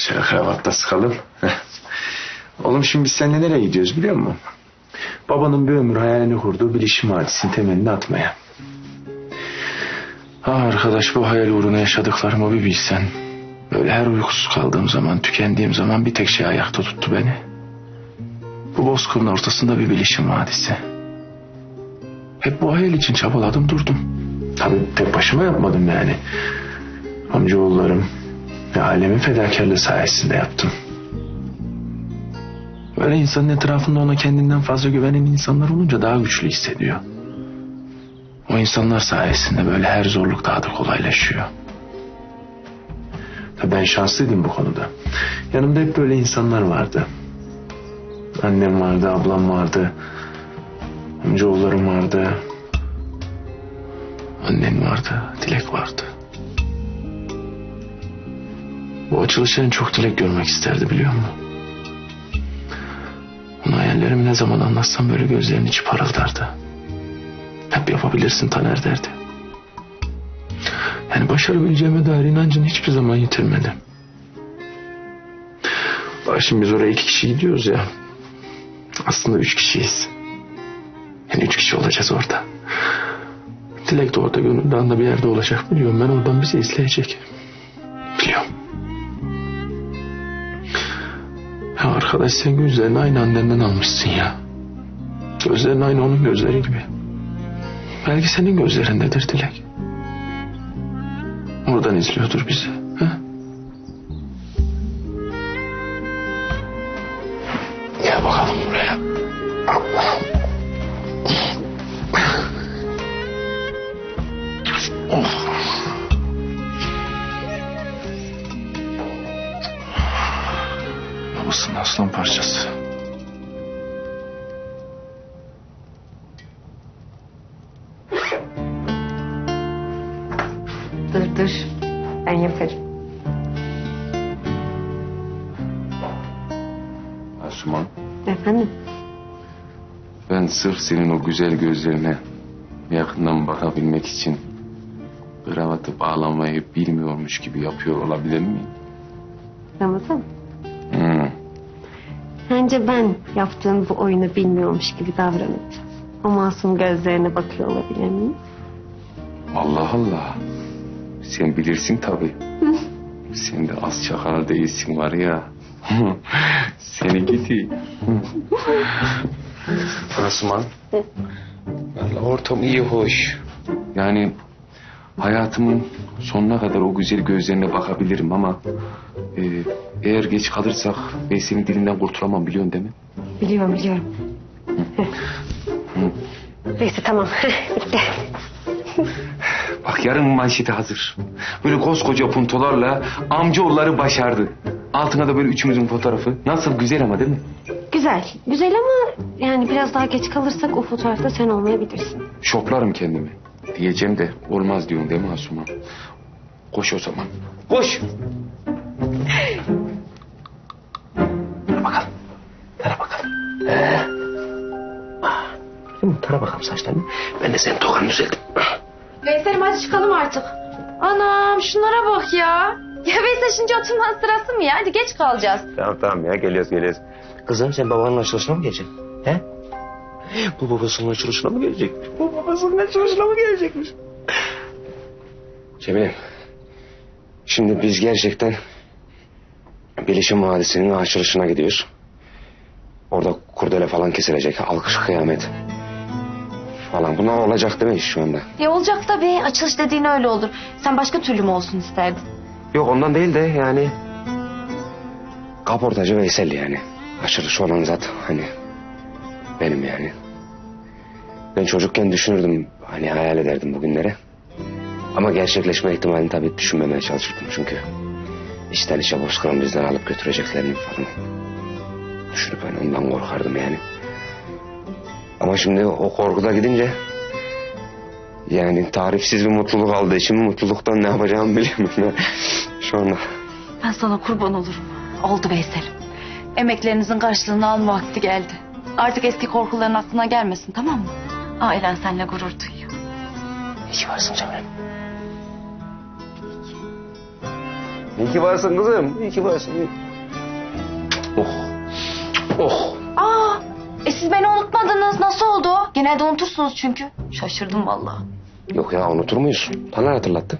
Şöyle kravatta sıkalım. Oğlum şimdi biz seninle nereye gidiyoruz biliyor musun? Babanın bir ömür hayalini kurduğu bilişim hadisinin temelini atmaya. Ah arkadaş bu hayal uğruna yaşadıklarımı bir bilsen. Böyle her uykusuz kaldığım zaman, tükendiğim zaman bir tek şey ayakta tuttu beni. Bu bozkırın ortasında bir bilişim vadisi. Hep bu hayal için çabaladım durdum. Tabii tek başıma yapmadım yani. Amcaoğullarım ve ailemin fedakarlığı sayesinde yaptım. Böyle insanın etrafında ona kendinden fazla güvenen insanlar olunca daha güçlü hissediyor. O insanlar sayesinde böyle her zorluk daha da kolaylaşıyor. Tabii ben şanslıydım bu konuda. Yanımda hep böyle insanlar vardı. Annem vardı, ablam vardı. Amcaoğullarım vardı. Annen vardı, Dilek vardı. Bu açılışı en çok Dilek görmek isterdi biliyor musun? Ona hayallerimi ne zaman anlatsam böyle gözlerinin içi parıldardı. Hep yapabilirsin Taner derdi. Yani başarabileceğime dair inancını hiçbir zaman yitirmedim. Bak şimdi biz oraya iki kişi gidiyoruz ya. Aslında üç kişiyiz. Yani üç kişi olacağız orada. Dilek de orada gönül dağında bir yerde olacak biliyorum. Ben oradan bizi izleyecek. Ya arkadaş sen gözlerini aynı annenden almışsın ya. Gözlerin aynı onun gözleri gibi. Belki senin gözlerindedir Dilek. Oradan izliyordur bizi. Ha? Gel bakalım buraya. Of. Babasının aslan parçası. Dur dur. Ben yaparım. Asuman, Efendim? ben sırf senin o güzel gözlerine yakından bakabilmek için kravatı bağlamayı bilmiyormuş gibi yapıyor olabilir miyim? Ramazan. Bence ben yaptığım bu oyunu bilmiyormuş gibi davranıp o masum gözlerine bakıyor olabilir miyim? Allah Allah. Sen bilirsin tabii. Sen de az çakal değilsin var ya. Seni gidi. Asuman. Vallahi ortam iyi hoş. Yani hayatımın sonuna kadar o güzel gözlerine bakabilirim ama... e, eğer geç kalırsak ben senin dilinden kurtulamam biliyorsun değil mi? Biliyorum biliyorum. Neyse tamam. Bitti. Bak yarın manşeti hazır. Böyle koskoca puntolarla amcaoğulları başardı. Altına da böyle üçümüzün fotoğrafı. Nasıl güzel ama değil mi? Güzel. Güzel ama yani biraz daha geç kalırsak o fotoğrafta sen olmayabilirsin. Şoplarım kendimi. Diyeceğim de olmaz diyorsun değil mi Asuman? Koş o zaman. Koş. Tara bakalım. Tara bakalım. Ee. Ah. Değil mi? Tara bakalım saçlarını. Ben de senin tokanı düzelttim. Veysel'im hadi çıkalım artık. Anam şunlara bak ya. Ya Veysel şimdi oturmanın sırası mı ya? Hadi geç kalacağız. Tamam tamam ya geliyoruz geliyoruz. Kızım sen babanın açılışına mı geleceksin? He? Bu babasının açılışına mı gelecek? Bu babasının açılışına mı gelecekmiş? Cemile. Şimdi biz gerçekten Bilişim Vadisi'nin açılışına gidiyoruz. Orada kurdele falan kesilecek. Alkış kıyamet. Falan. Bunlar olacak değil mi şu anda? Ya olacak tabii. Açılış dediğin öyle olur. Sen başka türlü mü olsun isterdin? Yok ondan değil de yani... Kaportacı Veysel yani. Açılış olan zat hani benim yani. Ben çocukken düşünürdüm hani hayal ederdim bugünleri. Ama gerçekleşme ihtimalini tabii düşünmemeye çalışırdım çünkü. İşten işe bozkıran bizden alıp götüreceklerini falan. Düşünüp hani ondan korkardım yani. Ama şimdi o korkuda gidince... Yani tarifsiz bir mutluluk aldığı için mutluluktan ne yapacağımı bilemiyorum. Şu anda. Ben sana kurban olurum. Oldu Veysel'im. Emeklerinizin karşılığını alma vakti geldi. Artık eski korkuların aklına gelmesin tamam mı? Ailen seninle gurur duyuyor. İyi ki varsın Cemre. İyi ki varsın kızım. İyi ki varsın. Oh. Oh. Aa, e siz beni unutmadınız. Nasıl oldu? Genelde unutursunuz çünkü. Şaşırdım vallahi. Yok ya unutur muyuz? Taner hatırlattı.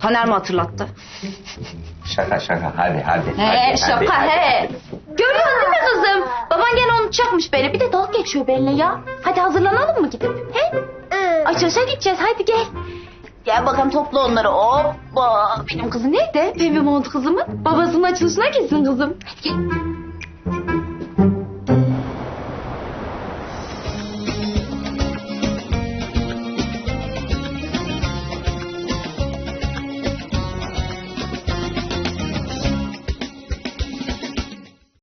Taner mi hatırlattı? Şaka şaka hadi hadi. He şaka he. Görüyorsun değil mi kızım? Baban gene unutacakmış beni. Bir de dalga geçiyor benimle ya. Hadi hazırlanalım mı gidip? He? Açılışa gideceğiz hadi gel. Gel bakalım topla onları. Hoppa. Benim kızım nerede? Pembe montu kızımın. Babasının açılışına gitsin kızım. Hadi gel.